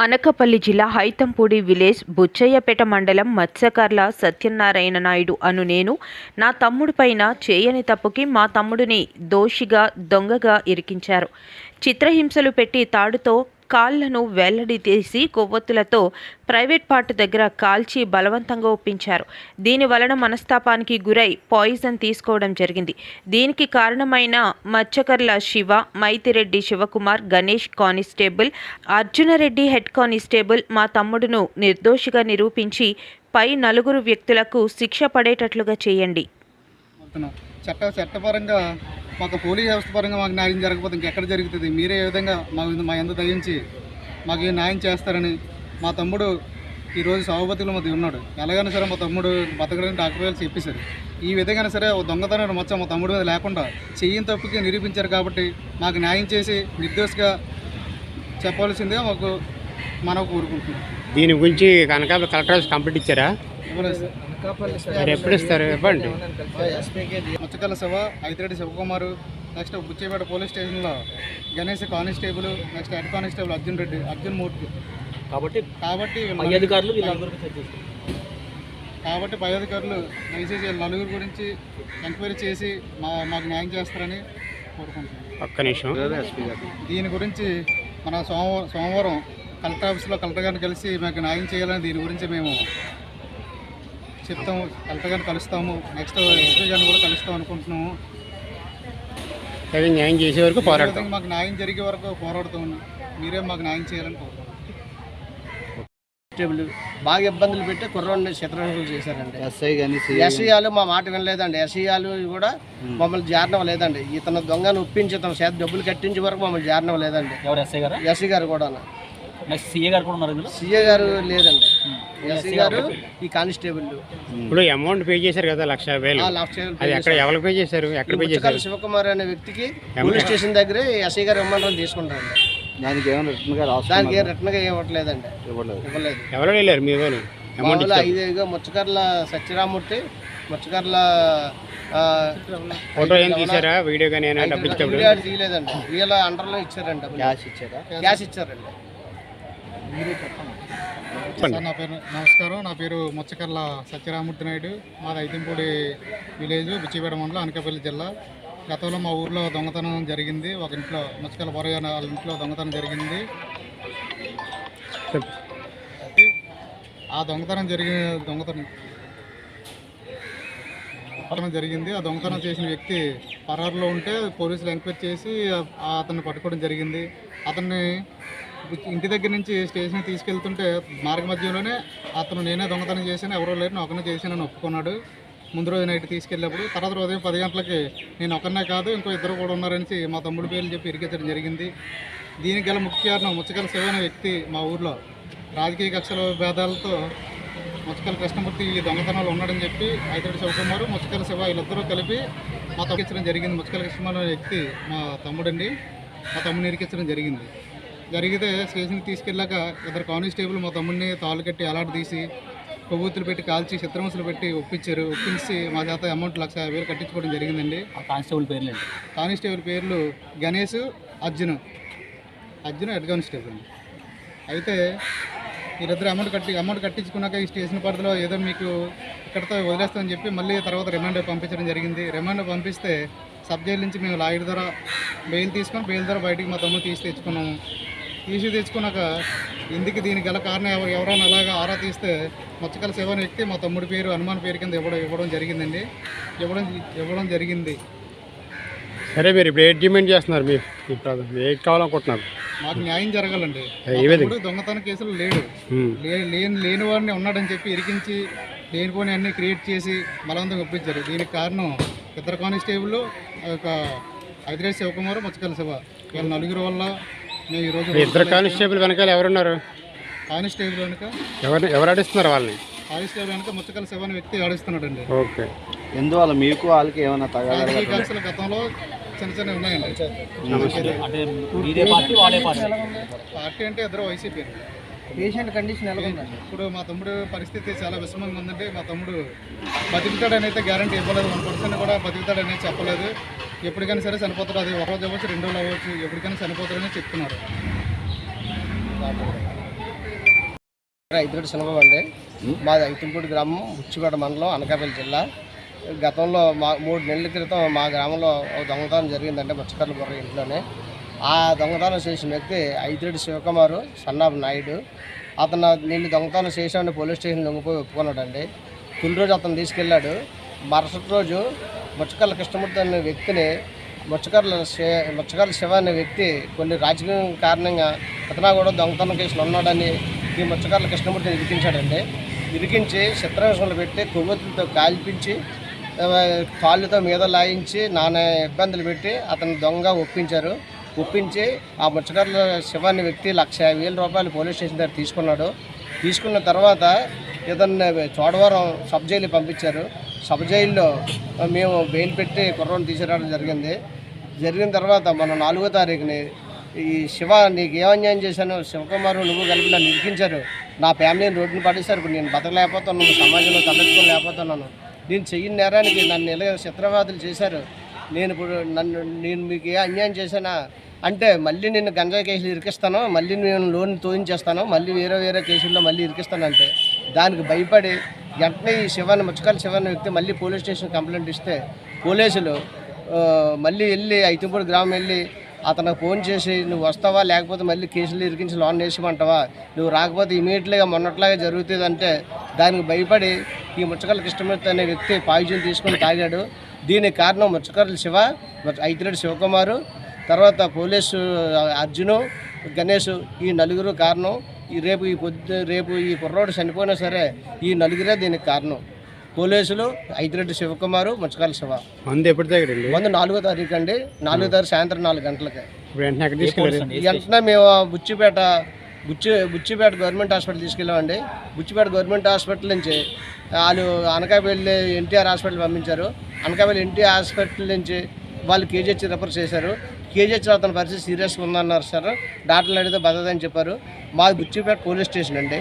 అనకపల్లి జిల్లా హైతంపూడి విలేజ్ బుచ్చయ్యపేట మండలం మత్స్యకర్ల సత్యనారాయణ నాయుడు అను నేను. నా తమ్ముడు పైన చేయని తప్పుకి మా తమ్ముడిని దోషిగా దొంగగా ఇరికించారు. చిత్రహింసలు పెట్టి తాడుతో కాళ్ళను వెల్లడితీసి కొవ్వొత్తులతో ప్రైవేట్ పార్ట్ దగ్గర కాల్చి బలవంతంగా ఒప్పించారు. దీని వలన మనస్తాపానికి గురై పాయిజన్ తీసుకోవడం జరిగింది. దీనికి కారణమైన మత్స్యకర్ల Shiva Maithireddy Shivakumar Ganesh constable Arjunareddy head constable మా తమ్ముడును నిర్దోషిగా నిరూపించి పై నలుగురు వ్యక్తులకు శిక్ష పడేటట్లుగా చేయండి. అవుతున్నాం చట్ట చట్టపరంగా మాకు పోలీస్ వ్యవస్థ పరంగా మాకు న్యాయం జరగకపోతే ఇంకెక్కడ జరుగుతుంది? మీరే ఏ విధంగా మా మా ఎంత దయించి మాకు ఈ న్యాయం చేస్తారని మా తమ్ముడు ఈరోజు సభాపతిలో మధ్య ఉన్నాడు. ఎలాగైనా సరే మా తమ్ముడు బతకడానికి డాక్టర్ గారు చెప్పేశారు ఈ విధంగా సరే ఓ దొంగతనం మొత్తం మా తమ్ముడు మీద లేకుండా చెయ్యని తప్పుకి నిరూపించారు కాబట్టి మాకు న్యాయం చేసి నిర్దోషిగా చెప్పాల్సిందే మాకు మనం కోరుకుంటున్నాం. దీని గురించి అనకాపల్లి కలెక్టర్ కంప్లీట్ ఇచ్చారా? ఎప్పుడు ఇస్తారు? ఇవ్వండి. ముచ్చకల శివ ఐతిరెడ్డి శివకుమారు నెక్స్ట్ బుచ్చేపేట పోలీస్ స్టేషన్లో Ganesh constable next head constable Arjun Reddy Arjun Murthy. కాబట్టి కాబట్టి అధికారులు కాబట్టి పై అధికారులు దయచేసి నలుగురు గురించి ఎంక్వైరీ చేసి మా మాకు న్యాయం చేస్తారని కోరుకుంటున్నాను దీని గురించి మన సోమవారం సోమవారం కలెక్టర్ ఆఫీస్లో కలెక్టర్ గారిని కలిసి మాకు న్యాయం చేయాలని దీని గురించి మేము చెప్తాము కలెక్టర్ గారిని కలుస్తాము. నెక్స్ట్ ఎస్పీ గారిని కూడా కలుస్తాం అనుకుంటున్నాము. న్యాయం చేసే వరకు పోరాడతాం. మాకు న్యాయం జరిగే వరకు పోరాడుతాము. మీరే మాకు న్యాయం చేయాలని కోరుకుంటున్నాం. బాగా ఇబ్బందులు పెట్టి కుర్రోడిని చిత్రహింసలు చేశారండి. ఎస్ఐ కానీ ఎస్ఈఆలు మా మాట వినలేదండి. ఎస్ఈఆలు కూడా మమ్మల్ని జారణం లేదండి. ఇతను దొంగను ఒప్పించి ఇతను చేత డబ్బులు కట్టించే వరకు మమ్మల్ని జారణం లేదండి. ఎవరు ఎస్ఐ గారా? ఎస్సీ గారు కూడా నెక్స్ట్ సీఏ గారు కూడా ఉన్నారు ఇందులో? సీఏ గారు లేదండి. ఎస్సీ గారు ఈ కానిస్టేబుల్. ఇప్పుడు అమౌంట్ పే చేశారు కదా లక్ష వేలు. అది ఎక్కడ ఎవరికి పే చేశారు? ఎక్కడ పే చేశారు? శివకుమార్ అనే వ్యక్తికి పోలీస్ స్టేషన్ దగ్గరే ఎస్ఐ గారు ఇవ్వమంటారు తీసుకుంటారండి. దానికి ఏమైనా రిటర్న్గా దానికి రిటర్న్గా ఇవ్వట్లేదండి. ఇవ్వలేదు ఇవ్వలేదు. ఎవరో వెళ్ళారు మీ వాళ్ళు? అమౌంట్ ఐదుగా ముచ్చకర్ల సత్యరామూర్తి ముచ్చకర్ల ఫోటో ఏం తీసారా వీడియో కానీ డబ్బులు తీయలేదండి. వీళ్ళ అండర్లో ఇచ్చారండి క్యాష్ ఇచ్చారా? క్యాష్ ఇచ్చారండి. సార్ నా పేరు నమస్కారం. నా పేరు ముచ్చకర్ల సత్యరామూర్తి నాయుడు. మాది ఐతింపూడి విలేజ్ బుచ్చిపేట మండలం అనకాపల్లి జిల్లా. గతంలో మా ఊర్లో దొంగతనం జరిగింది. ఒక ఇంట్లో ముచ్చకల బొరయ్య వాళ్ళ ఇంట్లో దొంగతనం జరిగింది. ఆ దొంగతనం జరిగిన దొంగతనం దొంగతనం జరిగింది. ఆ దొంగతనం చేసిన వ్యక్తి పరారులో ఉంటే పోలీసులు ఎంక్వైరీ చేసి అతన్ని పట్టుకోవడం జరిగింది. అతన్ని ఇంటి దగ్గర నుంచి స్టేషన్కి తీసుకెళ్తుంటే మార్గ మధ్యంలోనే అతను నేనే దొంగతనం చేశాను ఎవరో లేరు నేను ఒకనే చేశానని ఒప్పుకున్నాడు. ముందు రోజు నైట్ తీసుకెళ్ళినప్పుడు తర్వాత ఉదయం పది గంటలకి నేను ఒకరినే కాదు ఇంకో ఇద్దరు కూడా ఉన్నారని మా తమ్ముడి పేర్లు చెప్పి ఇరికించడం జరిగింది. దీనికి గల ముఖ్య కారణం ముచ్చకల శివ వ్యక్తి మా ఊర్లో. రాజకీయ కక్షల భేదాలతో ముచ్చకల కృష్ణమూర్తి ఈ దొంగతనాలు ఉన్నాడని చెప్పి ఐదుగురు శివకుమారు ముచ్చకల శివ వీళ్ళిద్దరూ కలిపి మా తగ్గించడం జరిగింది. ముచ్చకల కృష్ణ అనే వ్యక్తి మా తమ్ముడండి. మా తమ్ముడిని ఇరికించడం జరిగింది. జరిగితే స్టేషన్కి తీసుకెళ్ళాక ఇద్దరు కానిస్టేబుల్ మా తమ్ముడిని తాళ్ళు కట్టి అలాంటి తీసి కొవ్వొత్తులు పెట్టి కాల్చి చిత్రహింసలు పెట్టి ఒప్పించారు. ఒప్పించి మా చేత అమౌంట్ లక్ష వేలు కట్టించుకోవడం జరిగిందండి. ఆ కానిస్టేబుల్ పేర్లు కానిస్టేబుల్ పేర్లు గణేష్ అర్జున్. అర్జున్ హెడ్ కానిస్టేబుల్ అయితే వీరిద్దరు అమౌంట్ కట్టి అమౌంట్ కట్టించుకున్నాక ఈ స్టేషన్ పరిధిలో ఏదో మీకు ఇక్కడతో వదిలేస్తామని చెప్పి మళ్ళీ తర్వాత రిమాండ్ పంపించడం జరిగింది. రిమాండ్ పంపిస్తే సబ్ జైలు నుంచి మేము లాయర్ ద్వారా బెయిల్ తీసుకొని బెయిల్ ద్వారా బయటికి మా తమ్ముడు తీసి తెచ్చుకున్నాము. తీసి తెచ్చుకున్నాక ఇందుకు దీనికి గల కారణం ఎవరు ఎవరైనా అలాగా ఆరా తీస్తే మచ్చకల శివ వ్యక్తి మా తమ్ముడి పేరు హనుమాన్ పేరు కింద ఇవ్వడం ఇవ్వడం జరిగిందండి. ఇవ్వడం ఇవ్వడం జరిగింది. సరే మీరు ఇప్పుడు ఏ డిమాండ్ చేస్తున్నారు మీరు ఇప్పుడు ఏం కావాలనుకుంటున్నారు? మాకు న్యాయం జరగాలండి. దొంగతనం కేసులు లేడు. లేని లేని వాడిని ఉన్నాడని చెప్పి ఇరికించి లేనిపోని అన్ని క్రియేట్ చేసి బలవంతంగా ఒప్పించారు. దీనికి కారణం ఇద్దరు కానిస్టేబుల్ ఒక హైదరాబాద్ శివకుమార్ ముచ్చకల శివ. వీళ్ళ నలుగురు వల్ల మేము ఈరోజు ఇద్దరు కానిస్టేబుల్ వెనకాల ఎవరున్నారు? కానిస్టేబుల్ వెనుక ఎవరు ఎవరు ఆడిస్తున్నారు వాళ్ళని? కానిస్టేబుల్ వెనుక ముచ్చకల శివ అనే వ్యక్తి ఆడిస్తున్నాడండి. ఓకే. ఎందువల్ల మీకు వాళ్ళకి ఏమైనా కక్షల గతంలో చిన్న చిన్న ఉన్నాయండి. అంటే పార్టీ వాడే పార్టీ? పార్టీ అంటే ఇద్దరు వైసీపీ పేషెంట్ కండిషన్ ఎలా ఉందండి? ఇప్పుడు మా తమ్ముడు పరిస్థితి చాలా విషమంగా ఉందంటే మా తమ్ముడు బతుకుతాడని అయితే గ్యారంటీ ఇవ్వలేదు. వన్ పర్సెంట్ కూడా బతుకుతాడని చెప్పలేదు. ఎప్పటికైనా సరే చనిపోతాడు. అది ఒక రోజు అవ్వచ్చు రెండు రోజులు అవ్వచ్చు. ఎప్పటికైనా చనిపోతాడని చెప్తున్నారు. ఐదుగడ్డ సినిమా అండి. మాది ఐతంపూడి గ్రామం ఉచ్చిపేట మండలం అనకాపల్లి జిల్లా. గతంలో మా మూడు నెలల క్రితం మా గ్రామంలో ఒక దొంగతనం జరిగిందంటే మత్స్యకారుల బుర్ర ఇంట్లోనే. ఆ దొంగతనం చేసిన వ్యక్తి ఐతిరెడ్డి శివకుమారు సన్నాబ్ నాయుడు. అతను నిన్ను దొంగతనం చేశామని పోలీస్ స్టేషన్ లొంగిపోయి ఒప్పుకున్నాడండి. తొలి రోజు అతను తీసుకెళ్ళాడు. మరుసటి రోజు మత్స్యకారుల కృష్ణమూర్తి అనే వ్యక్తిని మత్స్యకారుల శి- మత్స్యకారుల శివ అనే వ్యక్తి కొన్ని రాజకీయ కారణంగా అతను కూడా దొంగతనం కేసులు ఉన్నాడని ఈ మత్స్యకారుల కృష్ణమూర్తిని ఇరికించాడండి ఇరికించి చిత్రవేశంలో పెట్టి కొవ్వొత్తులతో కాల్పించి కాళ్ళతో మీద లాయించి నానా ఇబ్బందులు పెట్టి అతను దొంగ ఒప్పించారు. ఒప్పించి ఆ ముచ్చటర్ల శివాన్ని వ్యక్తి లక్ష వేల రూపాయలు పోలీస్ స్టేషన్ దగ్గర తీసుకున్నాడు. తీసుకున్న తర్వాత ఇతన్ని చోడవరం సబ్ జైలు పంపించారు. సబ్ జైల్లో మేము బెయిల్ పెట్టి కుర్రను తీసుకురావడం జరిగింది. జరిగిన తర్వాత మన నాలుగో తారీఖుని ఈ శివ నీకు ఏం అన్యాయం చేశాను? శివకుమారు నువ్వు కలిపి నన్ను ఇరికించారు. నా ఫ్యామిలీని రోడ్డుని పడేశారు. నేను బతకలేకపోతున్నాను. సమాజంలో తలెత్తుకోలేకపోతున్నాను. నేను చెయ్యని నేరానికి నన్ను ఇలా చిత్రవాదులు చేశారు? నేను ఇప్పుడు నన్ను నేను మీకు ఏ అన్యాయం చేశానా? అంటే మళ్ళీ నేను గంజాయి కేసులు ఇరికిస్తాను మళ్ళీ నేను లోన్ తోయించేస్తాను మళ్ళీ వేరే వేరే కేసుల్లో మళ్ళీ ఇరికిస్తానంటే దానికి భయపడి వెంటనే ఈ శివాన్ని ముచ్చకాల శివాన్ని వ్యక్తి మళ్ళీ పోలీస్ స్టేషన్ కంప్లైంట్ ఇస్తే పోలీసులు మళ్ళీ వెళ్ళి ఐతింపూడి గ్రామం వెళ్ళి అతనికి ఫోన్ చేసి నువ్వు వస్తావా? లేకపోతే మళ్ళీ కేసులు ఇరికించి లోన్ వేసిమంటావా నువ్వు రాకపోతే ఇమీడియట్గా మొన్నట్లాగే జరుగుతుంది అంటే దానికి భయపడి ఈ ముచ్చకల కృష్ణమూర్తి అనే వ్యక్తి పాయిజన్ తీసుకొని తాగాడు. దీనికి కారణం ముచ్చకర్ల శివ ఐతిరెడ్డి శివకుమారు తర్వాత పోలీసు అర్జును గణేష్ ఈ నలుగురు కారణం. ఈ రేపు ఈ పొద్దు రేపు ఈ కుర్రోడు చనిపోయినా సరే ఈ నలుగురే దీనికి కారణం. పోలీసులు ఐతిరెడ్డి శివకుమారు ముచ్చకాల శివ. మంది ఎప్పుడు తగ్గరండి ముందు నాలుగో తారీఖు అండి. నాలుగో తారీఖు సాయంత్రం నాలుగు గంటలకి. వెంటనే మేము బుచ్చిపేట బుచ్చి బుచ్చిపేట గవర్నమెంట్ హాస్పిటల్ తీసుకెళ్ళామండి. బుచ్చిపేట గవర్నమెంట్ హాస్పిటల్ నుంచి వాళ్ళు అనకాపల్లి ఎన్టీఆర్ హాస్పిటల్ పంపించారు. అనకాపల్లి ఎన్టీఆర్ హాస్పిటల్ నుంచి వాళ్ళు కేజీహెచ్ రిఫర్ చేశారు. కేజీహెచ్లో అతని పరిస్థితి సీరియస్గా ఉందన్నారు సార్. డాక్టర్లు అడిగితే బతదని చెప్పారు. మాది బుచ్చిపేట పోలీస్ స్టేషన్ అండి.